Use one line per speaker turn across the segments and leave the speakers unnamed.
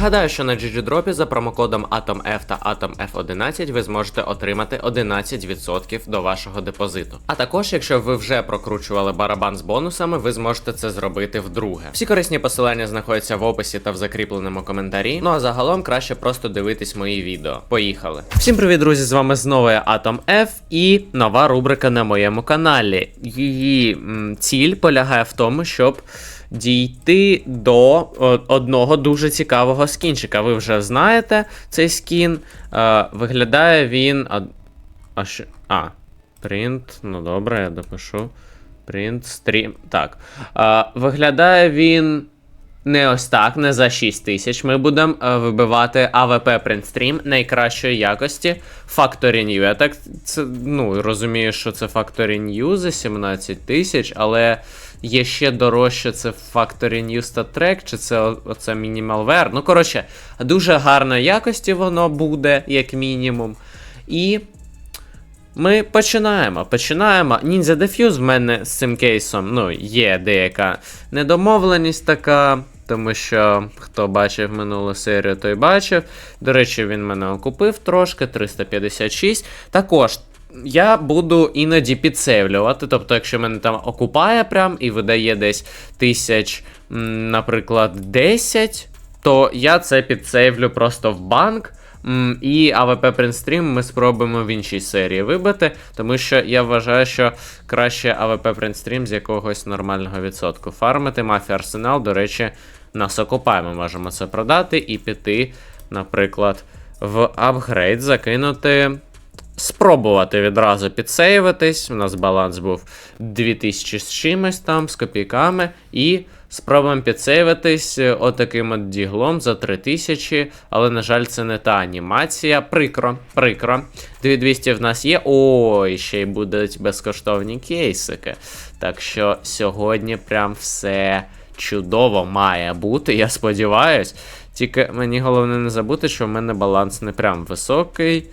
Нагадаю, що на GGDrop за промокодом AtomF та AtomF11 ви зможете отримати 11% до вашого депозиту. А також, якщо ви вже прокручували барабан з бонусами, ви зможете це зробити вдруге. Всі корисні посилання знаходяться в описі та в закріпленому коментарі. Ну а загалом краще просто дивитись мої відео. Поїхали. Всім привіт, друзі! З вами знову я Atom F і нова рубрика на моєму каналі. Її м, ціль полягає в тому, щоб дійти до одного дуже цікавого скінчика. Ви вже знаєте цей скін. Е, виглядає він. А, а що. А, принт. Ну добре, я допишу. Print стрім. Так. Е, виглядає він. Не ось так, не за 6 тисяч. Ми будемо е, вибивати AVP Print Stream найкращої якості. Factory New. Я так це, ну, розумію, що це Factory New за 17 тисяч, але є ще дорожче це Factory New Stat Track, чи це оце Minimalware. Ну, коротше, дуже гарної якості воно буде, як мінімум. І ми починаємо. Починаємо. Ninja Diffuse в мене з цим кейсом ну, є деяка недомовленість така, тому що хто бачив минулу серію, той бачив. До речі, він мене окупив трошки, 356. Також. Я буду іноді підсейвлювати, тобто, якщо мене там окупає прям і видає десь тисяч, наприклад, 10, то я це підсейвлю просто в банк. І AWP Print ми спробуємо в іншій серії вибити, тому що я вважаю, що краще AWP Print з якогось нормального відсотку фармити. Мафія Арсенал, до речі, нас окупає. Ми можемо це продати і піти, наприклад, в апгрейд, закинути. Спробувати відразу підсейвитись. У нас баланс був 2000 з чимось там, з копійками. І спробуємо підсейвитись е, отаким от діглом за 3000. Але, на жаль, це не та анімація. Прикро, прикро. 2200 в нас є. Ой, ще й будуть безкоштовні кейсики. Так що сьогодні прям все чудово має бути, я сподіваюсь. Тільки мені головне не забути, що в мене баланс не прям високий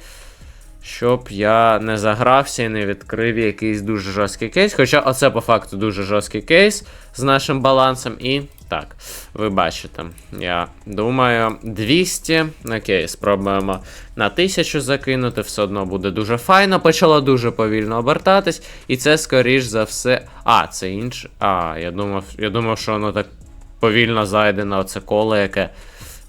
щоб я не загрався і не відкрив якийсь дуже жорсткий кейс. Хоча оце по факту дуже жорсткий кейс з нашим балансом. І так, ви бачите, я думаю, 200. Окей, спробуємо на 1000 закинути, все одно буде дуже файно. Почало дуже повільно обертатись. І це, скоріш за все. А, це інше. А, я думав, я думав, що воно так повільно зайде на оце коло, яке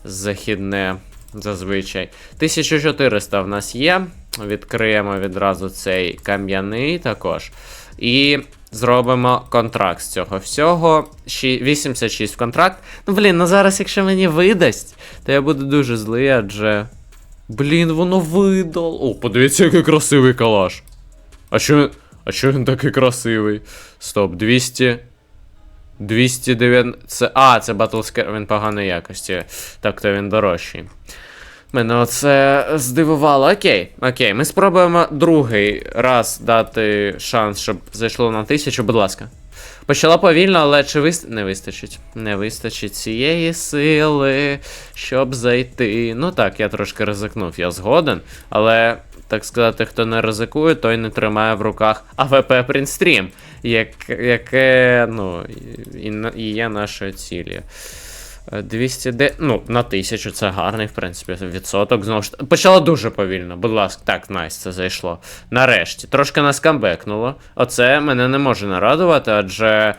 західне зазвичай. 1400 в нас є. Відкриємо відразу цей кам'яний також. І зробимо контракт з цього всього. 86 в контракт. Ну, блін, ну зараз, якщо мені видасть, то я буду дуже злий, адже. Блін, воно видало. О, подивіться, який красивий калаш. А що, а що він такий красивий? Стоп, 200. 209. Це. А, це Battlescar, він поганої якості. Так, то він дорожчий. Мене оце здивувало. Окей, окей, ми спробуємо другий раз дати шанс, щоб зайшло на тисячу, будь ласка. Почала повільно, але чи вист... не вистачить? Не вистачить цієї сили, щоб зайти. Ну так, я трошки ризикнув, я згоден. Але, так сказати, хто не ризикує, той не тримає в руках АВП Printstream, як... яке, ну, і, і є нашою цілею. Е, 200 де. Ну, на 1000 це гарний, в принципі, відсоток. Знову ж почало дуже повільно. Будь ласка, так, найс, це зайшло. Нарешті. Трошки нас камбекнуло. Оце мене не може нарадувати, адже.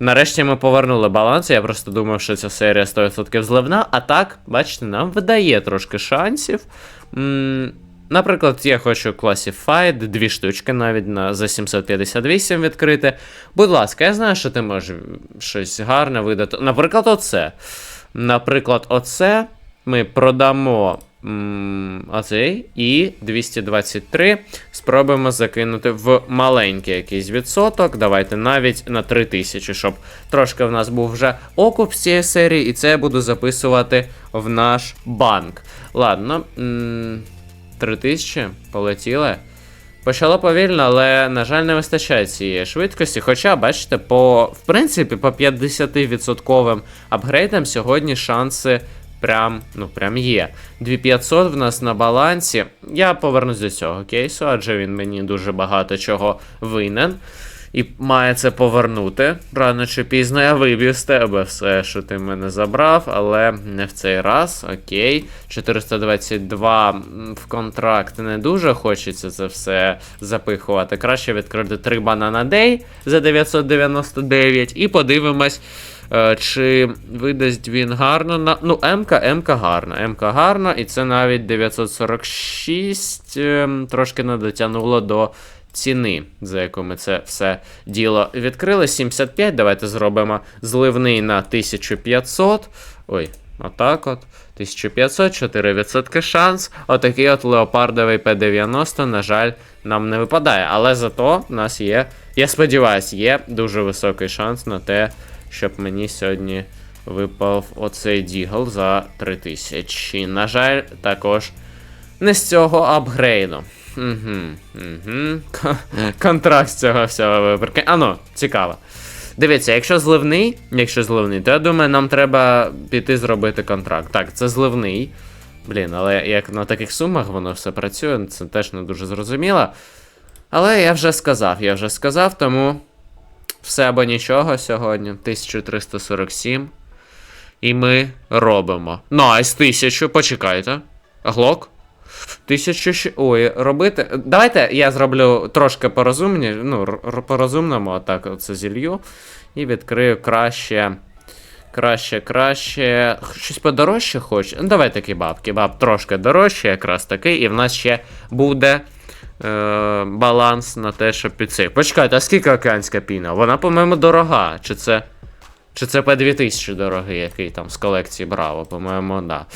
Нарешті ми повернули баланс. Я просто думав, що ця серія 100% зливна. А так, бачите, нам видає трошки шансів. м Наприклад, я хочу Classified, дві штучки навіть на, за 758 відкрити. Будь ласка, я знаю, що ти можеш щось гарне видати. Наприклад, оце. Наприклад, оце ми продамо м, оцей і 223 спробуємо закинути в маленький якийсь відсоток. Давайте навіть на 3000, щоб трошки в нас був вже окуп з цієї серії, і це я буду записувати в наш банк. Ладно. м, 3000, полетіли. Почало повільно, але, на жаль, не вистачає цієї швидкості. Хоча, бачите, по, в принципі, по 50% апгрейдам сьогодні шанси прям, ну, прям є. 2500 в нас на балансі. Я повернусь до цього кейсу, адже він мені дуже багато чого винен. І має це повернути. Рано чи пізно я виб'ю з тебе все, що ти мене забрав, але не в цей раз. Окей. 422 в контракт не дуже хочеться це все запихувати. Краще відкрити 3 банана дей за 999 і подивимось. е, Чи видасть він гарно на. Ну, МК, МК гарна. МК гарна, і це навіть 946 ем, трошки не дотягнуло до ціни, за яку ми це все діло відкрили. 75. Давайте зробимо зливний на 1500. Ой, отак от. 1500, 4% шанс. Отакий от леопардовий П90, на жаль, нам не випадає. Але зато в нас є, я сподіваюся, є дуже високий шанс на те, щоб мені сьогодні випав оцей дігл за 3000. На жаль, також не з цього апгрейду. Угу, угу. Контракт з цього всього виборки. А ну, цікаво. Дивіться, якщо зливний, якщо зливний, то я думаю, нам треба піти зробити контракт. Так, це зливний. Блін, але як на таких сумах воно все працює, це теж не дуже зрозуміло. Але я вже сказав, я вже сказав, тому все або нічого сьогодні. 1347. І ми робимо. Найс, 1000, почекайте. Глок. Тисячу ще. Ой, робити. Давайте я зроблю трошки порозумні, ну, по-розумному, отак оце зілью. І відкрию краще. Краще, краще. Щось подорожче хоче. Ну, давай такий баб. Кебаб трошки дорожче, якраз такий, і в нас ще буде е, баланс на те, щоб під цей. Почекайте, а скільки океанська піна? Вона, по-моєму, дорога. Чи це. Чи це P2000 дорогий, який там з колекції Браво? По-моєму, да.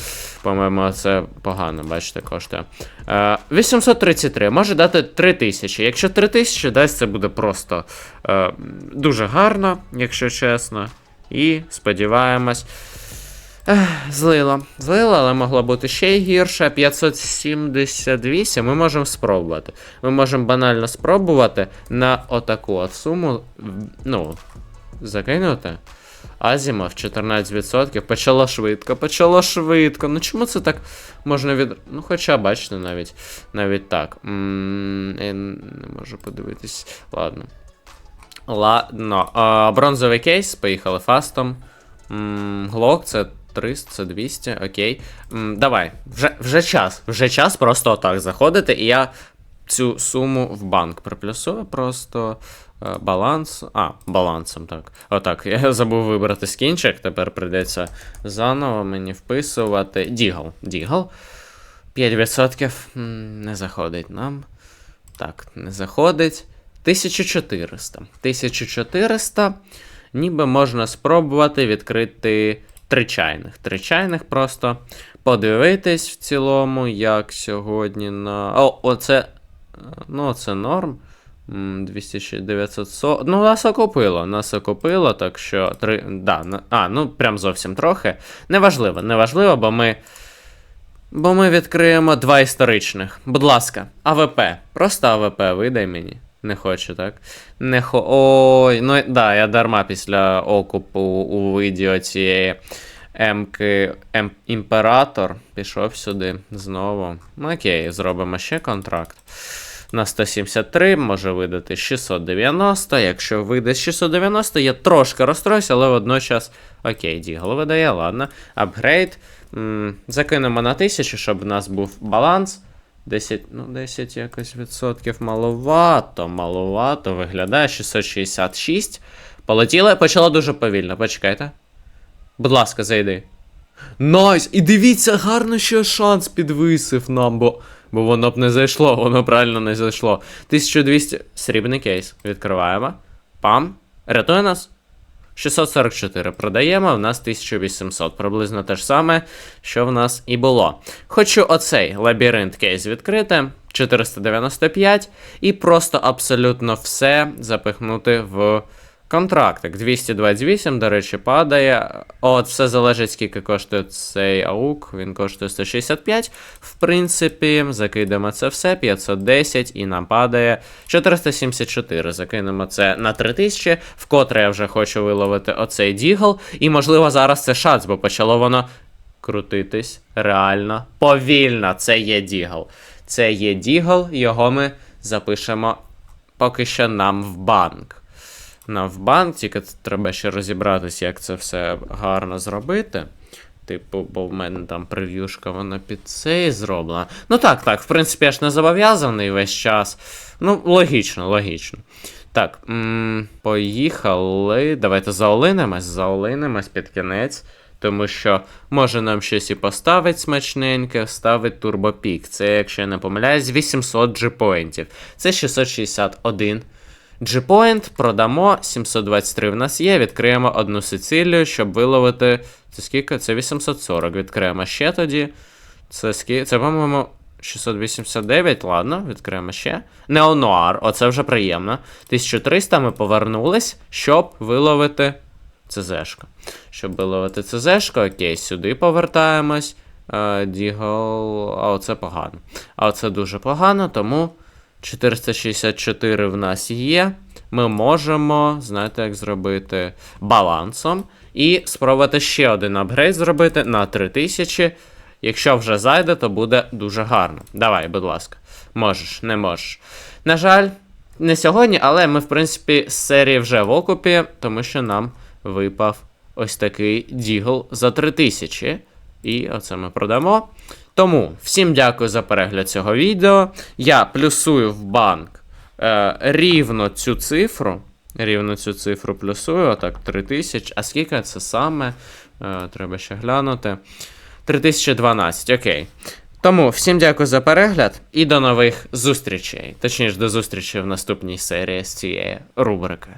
По-моєму, це погано, бачите, коштує. Е, 833, може дати 3000. Якщо 3000 дасть, це буде просто е, дуже гарно, якщо чесно. І сподіваємось. Злило. Злило, але могло бути ще й гірше. 578 ми можемо спробувати. Ми можемо банально спробувати на отаку от суму. Ну, закинути. Азімов 14%. Почало швидко, почало швидко. Ну чому це так можна від. Ну, хоча, бачите, навіть навіть так. м я не можу подивитись. Ладно. Ладно. А, бронзовий кейс, поїхали фастом. Глок, це 300, це 200, окей. М, давай, вже, вже час. Вже час просто отак заходити, і я цю суму в банк приплюсую просто. е, Баланс. А, балансом, так. Отак. Я забув вибрати скінчик, тепер прийдеться заново мені вписувати. Дігл. Дігл. 5% не заходить нам. Так, не заходить. 1400. 1400. Ніби можна спробувати відкрити три чайних. Три чайних просто. Подивитись в цілому, як сьогодні на. О, оце. Ну, це норм. М, 200, 940. Ну, нас окупило, нас окупило, так що. Три... Да. А, ну прям зовсім трохи. Неважливо, неважливо, бо ми. Бо ми відкриємо два історичних. Будь ласка, АВП. Просто АВП видай мені. Не хочу, так? Не хо. Ой, ну да, я дарма після окупу у виді цієї М-ки М... Імператор пішов сюди знову. Ну окей, зробимо ще контракт. На 173 може видати 690. Якщо вийде 690, я трошки розстроюсь, але водночас. Окей, Дігл видає, ладно. Апгрейд. Закинемо на 1000, щоб в нас був баланс. 10, ну 10 якось відсотків маловато, маловато. Виглядає 666. Полетіли, почало дуже повільно. Почекайте. Будь ласка, зайди. Найс! І дивіться, гарно, що шанс підвисив нам, бо. Бо воно б не зайшло, воно правильно не зайшло. 1200. Срібний кейс. Відкриваємо. Пам. Рятує нас. 644 продаємо, в нас 1800. Приблизно те ж саме, що в нас і було. Хочу оцей лабіринт кейс відкрити. 495. І просто абсолютно все запихнути в контрактик. 228, до речі, падає. От, все залежить, скільки коштує цей аук. Він коштує 165. В принципі, закидемо це все. 510 і нам падає 474. Закинемо це на 3000. Вкотре я вже хочу виловити оцей дігл. І, можливо, зараз це шац, бо почало воно крутитись реально повільно. Це є дігл. Це є дігл, його ми запишемо поки що нам в банк. Навбанк, тільки треба ще розібратися, як це все гарно зробити. Типу, бо в мене там прев'юшка, вона під цей зроблена. Ну так, так, в принципі, я ж не зобов'язаний весь час. Ну, логічно, логічно. Так, м- поїхали. Давайте заолинимось, заолинимось під кінець. Тому що може нам щось і поставить смачненьке, вставить турбопік. Це, якщо я не помиляюсь, 800 G-поінтів. Це 661 G-point, продамо, 723 в нас є, відкриємо одну Сицилію, щоб виловити. Це скільки? Це 840. Відкриємо ще тоді. Це скільки? Це, по-моєму, 689, ладно, відкриємо ще. Неонуар, оце вже приємно. 1300 ми повернулись, щоб виловити ЦЗшку. Щоб виловити ЦЗшку, окей, сюди повертаємось. Е, Дігл. А оце погано. А оце дуже погано, тому 464 в нас є. Ми можемо, знаєте, як зробити балансом. І спробувати ще один апгрейд зробити на 3000. Якщо вже зайде, то буде дуже гарно. Давай, будь ласка. Можеш, не можеш. На жаль, не сьогодні, але ми, в принципі, з серії вже в окупі, тому що нам випав ось такий дігл за 3000. І оце ми продамо. Тому всім дякую за перегляд цього відео. Я плюсую в банк е, рівно цю цифру. Рівно цю цифру плюсую, отак 3000. А скільки це саме? Е, треба ще глянути. 3012, окей. Тому всім дякую за перегляд і до нових зустрічей. Точніше, до зустрічі в наступній серії з цієї рубрики.